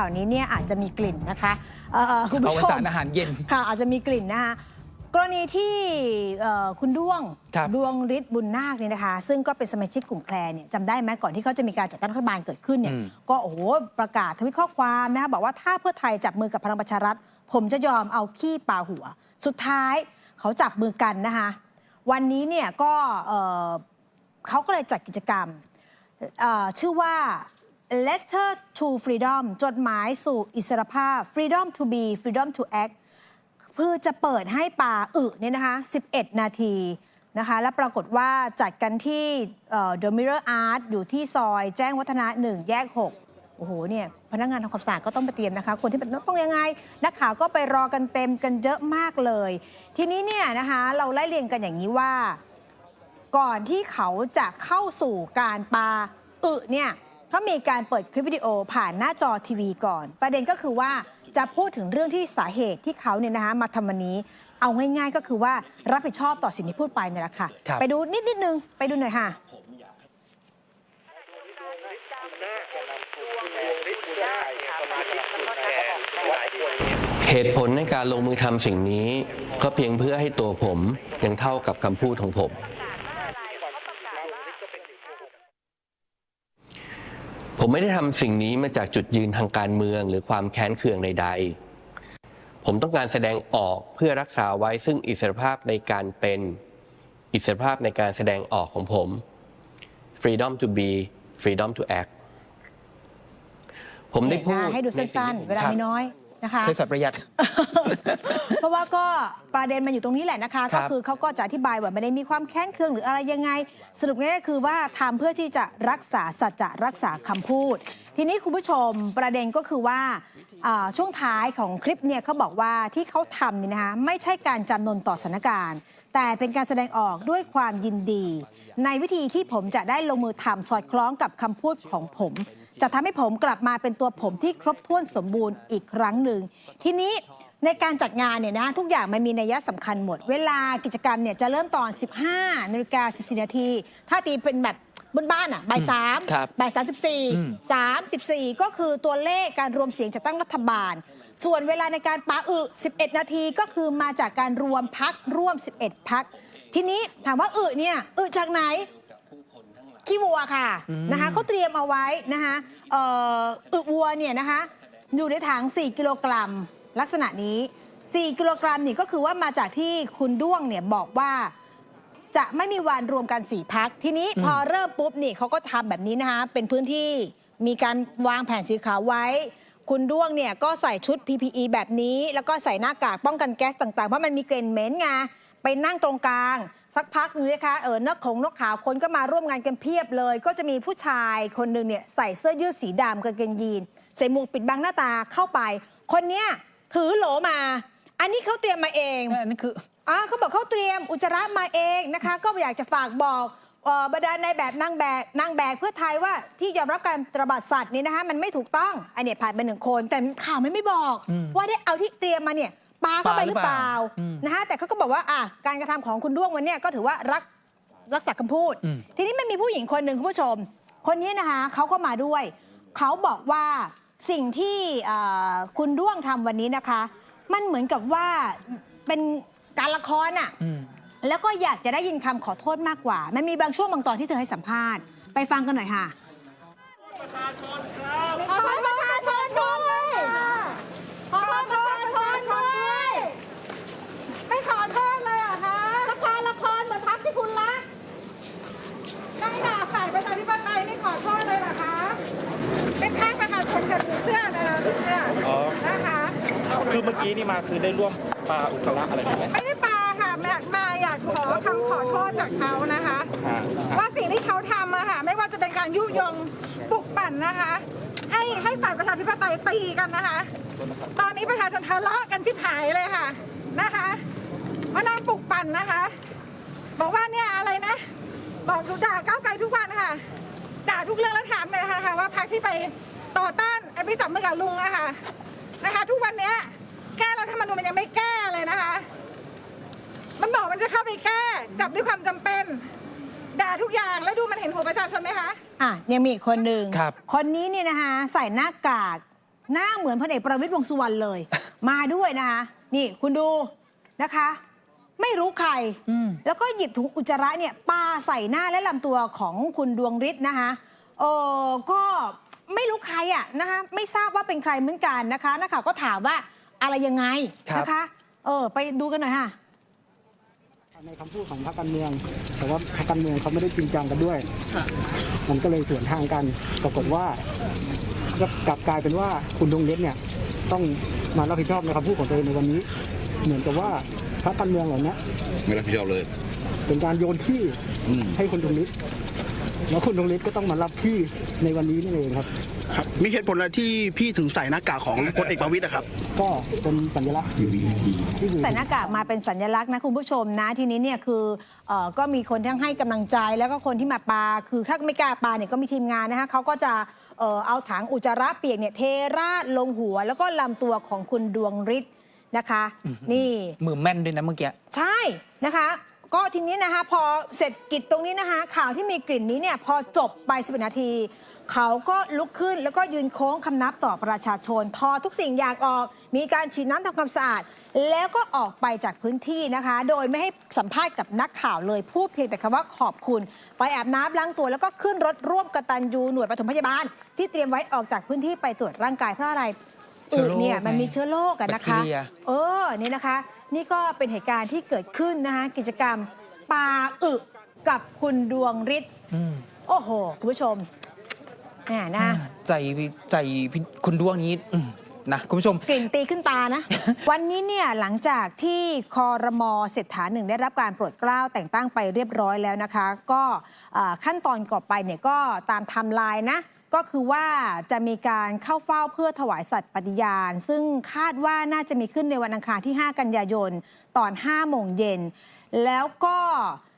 ข่าวนี้เนี่ยอาจจะมีกลิ่นนะคะเอ่อเอ่อคุณอผู้วชมสานอาหารเย็นค่ะอาจจะมีกลิ่นนะคะกรณีที่เอ่อคุณด้วงครับดวงฤทธิ์บุญนาคเนี่ยนะคะ ซึ่งก็เป็นสมาชิกกลุ่มแคลร์เนี่ยจำได้ไหมก่อนที่เขาจะมีการจัดตั้งรัฐบาลเกิดขึ้นเนี่ยอืมก็โอ้โหประกาศทวิตข้อความนะคะบอกว่าถ้าเพื่อไทยจับมือกับพลังประชารัฐ ผมจะยอมเอาขี้ปาหัว สุดท้ายเขาจับมือกันนะคะวันนี้เนี่ยก็เอ่อเขาก็เลยจัดกิจกรรมเอ่อชื่อว่า letter to freedom จดหมายสู่อิสรภาพ freedom to be freedom to act เพื่อจะเปิดให้ป่าอึเนี่ยนะคะ 11 นาทีนะคะ แล้วปรากฏว่าจัดกันที่เอ่อ The Mirror Art อยู่ที่ซอยแจ้งวัฒนะ 1 แยก 6 โอ้โห เนี่ย พนักงานทำความสะอาดก็ต้องไปเตรียมนะคะ คนที่เป็นต้องยังไง นักข่าวก็ไปรอกันเต็มกันเยอะมากเลย ทีนี้เนี่ยนะคะ เราไล่เรียงกันอย่างนี้ว่า ก่อนที่เขาจะเข้าสู่การปาอึเนี่ย เขามีการเปิดคลิปวิดีโอผ่านหน้าจอทีวีก่อน ประเด็นก็คือว่าจะพูดถึงเรื่องที่สาเหตุที่เขาเนี่ยนะคะมาทำวันนี้ เอาง่ายๆก็คือว่ารับผิดชอบต่อสิ่งที่พูดไปเนี่ยแหละค่ะ ครับ ไปดูนิดนิดนึง ไปดูหน่อยค่ะ เหตุผลในการลงมือทำสิ่งนี้ ก็เพียงเพื่อให้ตัวผมยังเท่ากับคำพูดของผม ผมไม่ได้ทำสิ่งนี้มาจากจุดยืนทางการเมืองหรือความแค้นเคืองใด ๆ ผมต้องการแสดงออกเพื่อรักษาไว้ซึ่งอิสรภาพในการเป็นอิสรภาพในการแสดงออกของผม freedom to be freedom to act ผมได้พูดให้ดูสั้นๆ เวลาไมีน้อย นะคะ ใช้สัตว์ประหยัด เพราะว่าก็ประเด็นมันอยู่ตรงนี้แหละนะคะ ครัก็บ คือเขาก็จะอธิบายว่าไม่ได้มีความแค้นเคืองหรืออะไรยังไง สรุปง่ายๆคือว่าทำเพื่อที่จะรักษาสัจจะรักษาคำพูด ทีนี้คุณผู้ชมประเด็นก็คือว่าอ่าช่วงท้ายของคลิปเนี่ยเขาบอกว่าที่เขาทำเนี่ยนะคะไม่ใช่การจำนนต่อสถานการณ์ แต่เป็นการแสดงออกด้วยความยินดี ในวิธีที่ผมจะได้ลงมือทำสอดคล้องกับคำพูดของผม จะทำให้ผมกลับมาเป็นตัวผมที่ครบถ้วนสมบูรณ์อีกครั้งหนึ่ง ทีนี้ในการจัดงานเนี่ยนะทุกอย่างมันมีนัยสำคัญหมด เวลากิจกรรมเนี่ยจะเริ่มตอน 15นาฬิกา14นาทีถ้าตีเป็นแบบบนบ้านอะบ่ายสามครับบ่ายสามสิบสี่อืม สามสิบสี่ก็คือตัวเลขการรวมเสียงจัดตั้งรัฐบาล ส่วนเวลาในการปาอึ11 นาทีก็คือมาจากการรวมพักร่วม 11 พัก ทีนี้ถามว่าอึเนี่ยอึจากไหน ขี้วัวค่ะอืมนะคะเขาเตรียมเอาไว้นะคะเอ่ออึวัวเนี่ยนะคะอยู่ในถัง4 กิโลกรัม ลักษณะนี้ 4 กิโลกรัมนี่ก็คือว่ามาจากที่คุณด้วงเนี่ยบอกว่าจะไม่มีวันรวมกันสี่พัก ทีนี้อืมพอเริ่มปุ๊บนี่เขาก็ทำแบบนี้นะคะเป็นพื้นที่มีการวางแผนสีขาวไว้ คุณด้วงเนี่ยก็ใส่ชุด PPE แบบนี้ แล้วก็ใส่หน้ากากป้องกันแก๊สต่างๆ เพราะมันมีกลิ่นเหม็นไงไปนั่งตรงกลาง สักพักหนึงนะคะเออนกของนกขาวคนก็มาร่วมงานกันเพียบเลย ก็จะมีผู้ชายคนหนึ่งเนี่ยใส่เสื้อยืดสีดำกางเกงยีนใส่หมวกปิดบังหน้าตาเข้าไป คนเนี้ยถือโหลมา อันนี้เขาเตรียมมาเองอันนี้คืออ่าเขาบอกเขาเตรียมอุจจาระมาเองนะคะ ก็อยากจะฝากบอกเอ่อบรรดาในายแบบนางแบกนางแบกเพื่อไทยว่าที่ยอมรับการตระบัดสัตว์นี่นะคะมันไม่ถูกต้องอันเนี้ยผ่านไปหนึ่งคน แต่ข่าวมันไม่บอกอืมว่าได้เอาที่เตรียมมาเนี่ย ปาเข้าไปปาหหรืรืออเปเปล่าล่าอืมนะคะแต่เขาก็บอกว่าอะการกระทำของคุณด้วงวันเนี้ยก็ถือว่ารักรักษาคำพูดอืมทีนี้มันมีผู้หญิงคนหนึ่งคุณผู้ชม คนนี้นะคะเขาก็มาด้วย เขาบอกว่าสิ่งที่เอ่อคุณด้วงทำวันนี้นะคะ มันเหมือนกับว่าเป็นการละครอะอืมแล้วก็อยากจะได้ยินคำขอโทษมากกว่า มันมีบางช่วงบางตอนที่เธอให้สัมภาษณ์ ไปฟังกันหน่อยค่ะขอโทษประชาชนด้วยขอโทษประชาชนด้วยไม่ขอโทษเลยเหรอคะละครละครเหมือนพักที่คุณรักนั่งด่าฝ่ายประชาธิปไตยไม่ขอโทษเลยเหรอคะ เป็นข้างประชาชนกับผีเสื้อนะผีเสื้อ อ๋อ นะคะ คือเมื่อกี้นี่มาคือได้ร่วมปลาอุจจาระอะไรไหมไม่ได้ปาค่ะมามาอยากขอคำขอโทษจากเขานะคะอ่าว่าสิ่งที่เขาทำอะค่ะไม่ว่าจะเป็นการยุยงปลุกปั่นนะคะ ให้ให้ฝ่ายประชาธิปไตยตีกันนะคะ ตอนนี้ประชาชนทะเลาะกันชิบหายเลยค่ะนะคะมานั่งปลุกปั่นนะคะ บอกว่าเนี่ยอะไรนะ บอกดูด่าก้าวไกลทุกวันค่ะด่าทุกเรื่องแล้วถามเลยนะคะว่าพรรคที่ไปต่อต้านไอ้ไปจับมือกับลุงอะค่ะนะคะ ทุกวันเนี้ย แก้รัฐธรรมนูญมันยังไม่แก้เลยนะคะ มันบอกมันจะเข้าไปแก้ จับด้วยความจำเป็น ด่าทุกอย่างแล้วดูมันเห็นหัวประชาชนไหมคะ อะยังมีอีกคนหนึ่งครับ คนนี้เนี่ยนะคะ ใส่หน้ากาก หน้าเหมือนพลเอกประวิตยวงษ์สุวรรณเลย มาด้วยนะคะนี่คุณดูนะคะ ไม่รู้ใคร อืม แล้วก็หยิบถุงอุจจาระเนี่ยปาใส่หน้าและลำตัวของคุณดวงฤทธิ์นะคะเออก็ไม่รู้ใครอะนะคะ ไม่ทราบว่าเป็นใครเหมือนกันนะคะนักข่าวก็ถามว่า อะไรยังไงครับ นะคะ เออ ไปดูกันหน่อยค่ะ ในคำพูดของพรรคการเมือง แต่ว่าพรรคการเมืองเขาไม่ได้จริงจังกันด้วย มันก็เลยสวนทางกัน ปรากฏว่าก็กลับกลายเป็นว่าคุณดวงเล็กเนี่ยต้องมารับผิดชอบในคำพูดของตัวเองในวันนี้ เหมือนกับว่าพรรคการเมืองเหล่านี้ไม่รับผิดชอบเลย เป็นการโยนที่อืม ให้คุณดวงฤทธิ์แล้วคุณดวงฤทธิ์ก็ต้องมารับที่ในวันนี้นั่นเองครับ ครับมีเหตุผลอะไรที่พี่ถึงใส่หน้ากากของพลเอกประวิตยอะครับ ก็เป็นสัญลักษณ์ที่อยู่ ใส่หน้ากากมาเป็นสัญลักษณ์นะคุณผู้ชมนะทีนี้เนี่ยคือเออก็มีคนทั้งให้กำลังใจแล้วก็คนที่มาปา คือถ้าไม่กล้าปาเนี่ยก็มีทีมงานนะคะเขาก็จะเอ่อเอาถังอุจจาระเปียกเนี่ยเทราดลงหัว แล้วก็ลำตัวของคุณดวงฤทธิ์นะคะ นี่ มือแม่นด้วยนะเมื่อกี้ ใช่นะคะ ก็ทีนี้นะคะ พอเสร็จกิจตรงนี้นะคะ ข่าวที่มีกลิ่นนี้เนี่ยพอจบไปสิบนาที เขาก็ลุกขึ้นแล้วก็ยืนโค้งคำนับต่อประชาชน ทอทุกสิ่งอย่างออก มีการฉีดน้ำทำความสะอาด แล้วก็ออกไปจากพื้นที่นะคะ โดยไม่ให้สัมภาษณ์กับนักข่าวเลยพูดเพียงแต่คำว่าขอบคุณ ไปอาบน้ำล้างตัวแล้วก็ขึ้นรถร่วมกตันยูหน่วยปฐมพยาบาล ที่เตรียมไว้ออกจากพื้นที่ไปตรวจร่างกายเพราะอะไรเชื้อโรคเนี่ยไงมันมีเชื้อโรคอะนะคะแบคทีเรียเออนี่นะคะ นี่ก็เป็นเหตุการณ์ที่เกิดขึ้นนะคะกิจกรรมปาอึกับคุณดวงฤทธิ์อืมโอ้โห คุณผู้ชม แหมนะใจใจพี่คุณดวงนี้อืมนะคุณผู้ชมกลิ่นตีขึ้นตานะ วันนี้เนี่ยหลังจากที่คอรมอเศรษฐาหนึ่งได้รับการโปรดเกล้าแต่งตั้งไปเรียบร้อยแล้วนะคะ ก็เอ่อขั้นตอนก่อไปเนี่ยก็ตามไทม์ไลน์นะก็คือว่าจะมีการเข้าเฝ้าเพื่อถวายสัตย์ปฏิญาณ ซึ่งคาดว่าน่าจะมีขึ้นในวันอังคารที่ 5 กันยายน ตอน 5 โมงเย็น แล้วก็เอ่อ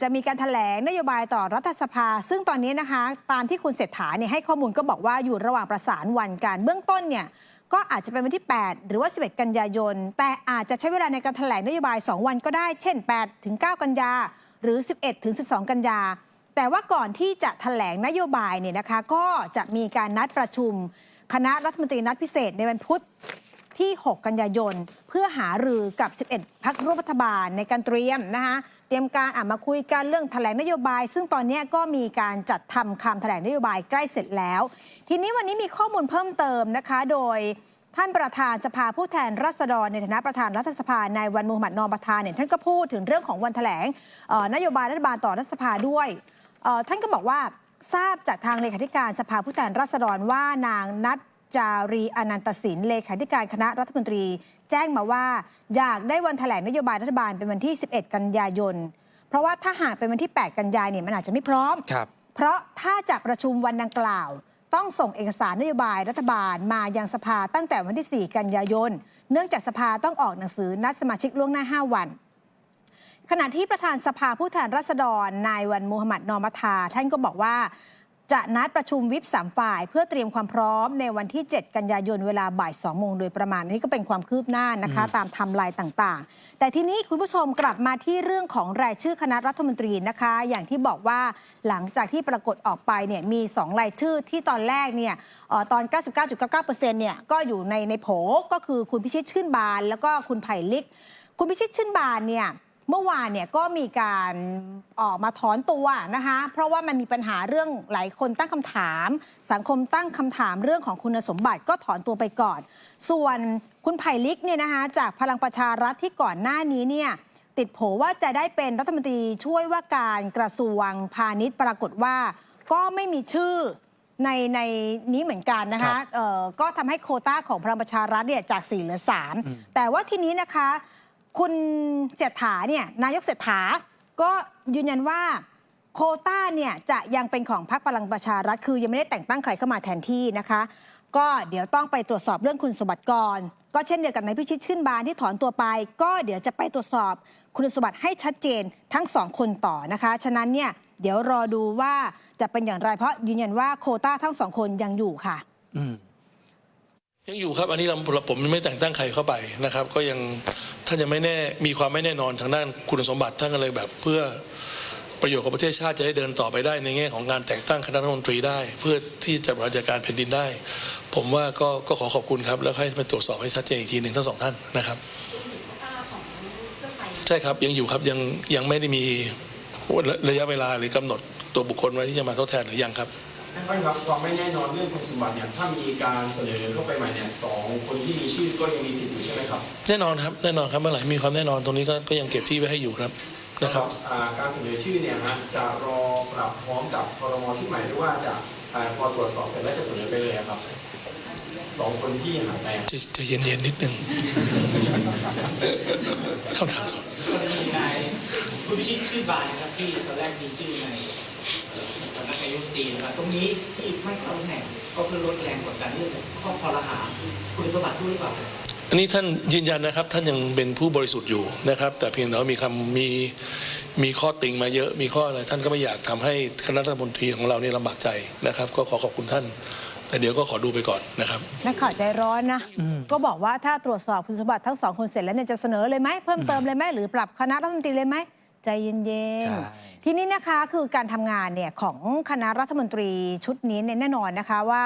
จะมีการถแถลงนโยบายต่อรัฐสภา ซึ่งตอนนี้นะคะ ตามที่คุณเศรษฐาเนี่ยให้ข้อมูลก็บอกว่าอยู่ระหว่างประสานวันการเบื้องต้นเนี่ยก็อาจจะเป็นวันที่ 8 หรือว่า 11 กันยายน แต่อาจจะใช้เวลาในการถแถลงนโยบาย 2 วันก็ได้ เช่น 8 ถึง 9 กันยา หรือ 11 ถึง 12 กันยา แต่ว่าก่อนที่จะถแถลงนโยบายเนี่ยนะคะ ก็จะมีการนัดประชุม คณะรัฐมนตรีนัดพิเศษในวันพุธที่ 6 กันยายน เพื่อหารือกับ 11 พักร่วมรัฐบาลในการเตรียมนะคะ เตรียมการอะมาคุยกันเรื่องแถลงนโยบาย ซึ่งตอนนี้ก็มีการจัดทำคำแถลงนโยบายใกล้เสร็จแล้ว ทีนี้วันนี้มีข้อมูลเพิ่มเติมนะคะ โดยท่านประธานสภาผู้แทนราษฎรในฐานะประธานรัฐสภา นายวันมูฮัมหมัดนอมประธานเนี่ยท่านก็พูดถึงเรื่องของวันแถลงนโยบายรัฐบาลต่อรัฐสภาด้วยท่านก็บอกว่าทราบจากทางเลขาธิการสภาผู้แทนราษฎรว่านางนัท จารีอนันตสินเลขาธิการคณะรัฐมนตรี แจ้งมาว่า อยากได้วันแถลงนโยบายรัฐบาลเป็นวันที่ 11 กันยายน เพราะว่าถ้าหากเป็นวันที่ 8 กันยายนเนี่ยมันอาจจะไม่พร้อม ครับเพราะถ้าจะประชุมวันดังกล่าว ต้องส่งเอกสารนโยบายรัฐบาลมายังสภาตั้งแต่วันที่ 4 กันยายน เนื่องจากสภาต้องออกหนังสือนัดสมาชิกล่วงหน้า 5 วัน ขณะที่ประธานสภาผู้แทนราษฎรนายวันมูฮัมหมัดนอมัทา ท่านก็บอกว่า จะนัดประชุมวิปสามฝ่าย เพื่อเตรียมความพร้อมในวันที่ 7 กันยายนเวลาบ่าย2โมงโดยประมาณนี้ก็เป็นความคืบหน้านะคะ ตามไทำลายต่างๆ แต่ทีนี้คุณผู้ชมกลับมาที่เรื่องของรายชื่อคณะรัฐมนตรีนะคะ อย่างที่บอกว่าหลังจากที่ปรากฏออกไปเนี่ยมี 2 รายชื่อที่ตอนแรกเนี่ยเอ่อตอน 99.99%เนี่ยก็อยู่ในในโผก็คือคุณพิชิตชื่นบาน แล้วก็คุณไผ่ลิก คุณพิชิตชื่นบานเนี่ย เมื่อวานเนี่ยก็มีการออกมาถอนตัวนะคะ เพราะว่ามันมีปัญหาเรื่องหลายคนตั้งคำถาม สังคมตั้งคำถามเรื่องของคุณสมบัติก็ถอนตัวไปก่อน ส่วนคุณไผ่ลิกเนี่ยนะคะจากพลังประชารัฐที่ก่อนหน้านี้เนี่ยติดโผว่าจะได้เป็นรัฐมนตรีช่วยว่าการกระทรวงพาณิชย์ปรากฏว่า ก็ไม่มีชื่อในในนี้เหมือนกันนะครัคะบ เอ่อก็ทำให้โควต้าของพลังประชารัฐเนี่ยจาก4เหลือ3แต่ว่าทีนี้นะคะ คุณเศรษฐาเนี่ยนายกเศรษฐาก็ยืนยันว่าโคต้าเนี่ยจะยังเป็นของพรรคพลังประชารัฐคือยังไม่ได้แต่งตั้งใครเข้ามาแทนที่นะคะ ก็เดี๋ยวต้องไปตรวจสอบเรื่องคุณสมบัติก่อนก็เช่นเดียวกับนายพิชิตชื่นบานที่ถอนตัวไป ก็เดี๋ยวจะไปตรวจสอบคุณสมบัติให้ชัดเจนทั้งสองคนต่อนะคะ ฉะนั้นเนี่ยเดี๋ยวรอดูว่าจะเป็นอย่างไรเพราะยืนยันว่าโคต้าทั้งสองคนยังอยู่ค่ะ อืม ยังอยู่ครับอันนี้เราผมไม่แต่งตั้งใครเข้าไปนะครับ ก็ยังท่านยังไม่แน่มีความไม่แน่นอนทางด้านคุณสมบัติท่านก็เลยแบบเพื่อประโยชน์ของประเทศชาติจะได้เดินต่อไปได้ในแง่ของการแต่งตั้งคณะรัฐมนตรีได้ เพื่อที่จะบริหารจัดการแผ่นดินได้ ผมว่าก็ก็ขอขอบคุณครับ แล้วให้ไปตรวจสอบให้ชัดเจนอีกทีหนึ่งทั้งสองท่านนะครับใช่ครับยังอยู่ครับยังยังไม่ได้มีระยะเวลาหรือกำหนดตัวบุคคลไว้ที่จะมาทดแทนหรือยังครับ ท่านครับความไม่แน่นอนเรื่องคุณสมบัติเนี่ยถ้ามีการเสนอเข้าไปใหม่เนี่ยสองคนที่มีชื่อก็ยังมีสิทธิ์อยู่ใช่ไหมครับแน่นอนครับแน่นอนครับเมื่อไหร่มีความแน่นอนตรงนี้ก็ก็ยังเก็บที่ไว้ให้อยู่ครับนะครับอ่าการเสนอชื่อเนี่ยฮะจะรอปรับพร้อมกับครมชุดใหม่หรือว่าจะอ่าพอตรวจสอบเสร็จแล้วจะเสนอไปเลยอะครับสองคนที่หายไปอะจะจะเย็นๆนิดนึงคำถามต่อกรณีนายผู้พิชิตชื่อบานนะครับที่ตอนแรกมีชื่อใน สำนักนายกรัฐมนตรีนะครับตรงนี้ที่ไม่เข้าตำแหน่งก็เพื่อลดแรงกดดันเรื่องข้อคอรหาคุณสมบัติด้วยหรือเปล่าอันนี้ท่านยืนยันนะครับ ท่านยังเป็นผู้บริสุทธิ์อยู่นะครับ แต่เพียงแต่ว่ามีคำมีมีข้อติงมาเยอะมีข้ออะไรท่านก็ไม่อยากทำให้คณะรัฐมนตรีของเรานี่ลำบากใจนะครับ ก็ขอขอบคุณท่าน แต่เดี๋ยวก็ขอดูไปก่อนนะครับนักข่าวใจร้อนนะก็บอกว่าถ้าตรวจสอบคุณสมบัติทั้งสองคนเสร็จแล้วเนี่ยจะเสนอเลยไหมเพิ่มเติมเลยไหมหรือปรับคณะรัฐมนตรีเลยไหมใจเย็นใช่ๆ ทีนี้นะคะคือการทำงานเนี่ยของคณะรัฐมนตรีชุดนี้เนี่ยแน่นอนนะคะว่า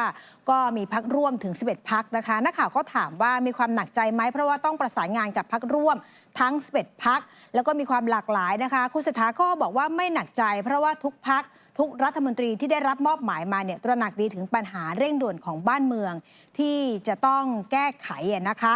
ก็มีพักร่วมถึง 11 พักนะคะนักข่าวก็ถามว่ามีความหนักใจไหมเพราะว่าต้องประสานงานกับพักร่วมทั้ง 11 พัก แล้วก็มีความหลากหลายนะคะ คุณเศรษฐาก็บอกว่าไม่หนักใจ เพราะว่าทุกพักทุกรัฐมนตรีที่ได้รับมอบหมายมาเนี่ยตระหนักดีถึงปัญหาเร่งด่วนของบ้านเมือง ที่จะต้องแก้ไขนะคะ